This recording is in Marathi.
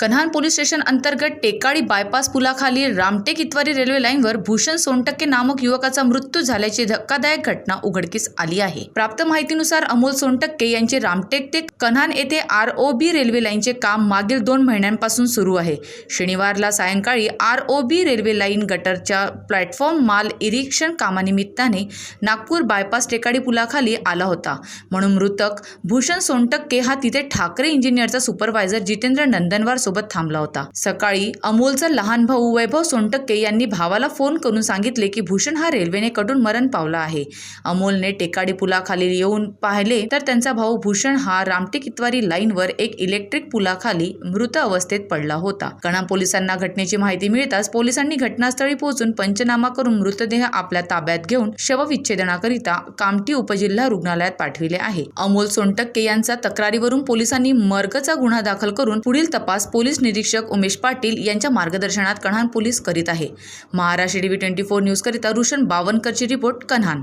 कन्हान पोलीस स्टेशन अंतर्गत टेकाळी बायपास पुलाखाली रामटेक इतवारी रेल्वे लाईनवर भूषण सोनटक्के नामक युवकाचा मृत्यू झाल्याची धक्कादायक घटना उघडकीस आली आहे. प्राप्त माहितीनुसार अमोल सोनटक्के यांचे रामटेक ते कन्हान येथे आर ओ बी रेल्वे लाईनचे काम मागील दोन महिन्यांपासून सुरू आहे. शनिवारला सायंकाळी R O B railway line गटरच्या platform माल इरिक्षण कामानिमित्ताने नागपूर बायपास टेकाडी पुलाखाली आला होता. म्हणून मृतक भूषण सोनटक्के हा तिथे ठाकरे इंजिनियरचा सुपरवायझर जितेंद्र नंदनवार सोबत थांबला होता. सकाळी अमोलचा लहान भाऊ वैभव सोनटक्के यांनी भावाला फोन करून सांगितले की भूषण हा रेल्वेने कडून मरण पावला आहे. अमोलने टेकाडी पुलाखाली येऊन पाहिले तर त्यांचा भाऊ भूषण हा रामटेक इतवारी लाईनवर एक इलेक्ट्रिक पुलाखाली मृत अवस्थेत पडला होता. कणा पोलिसांना घटनेची माहिती मिळताच पोलिसांनी घटनास्थळी पोहोचून पंचनामा करून मृतदेह आपल्या ताब्यात घेऊन शवविच्छेदनाकरिता कामठी उपजिल्हा रुग्णालयात पाठविले आहे. अमोल सोनटक्के यांचा तक्रारीवरून पोलिसांनी मर्गचा गुन्हा दाखल करून पुढील तपास पोलीस निरीक्षक उमेश पाटील यांच्या मार्गदर्शनात कन्हान पोलीस करीत आहे. Maharashtra TV twenty four news करिता रुशन बावनकरची रिपोर्ट कन्हान.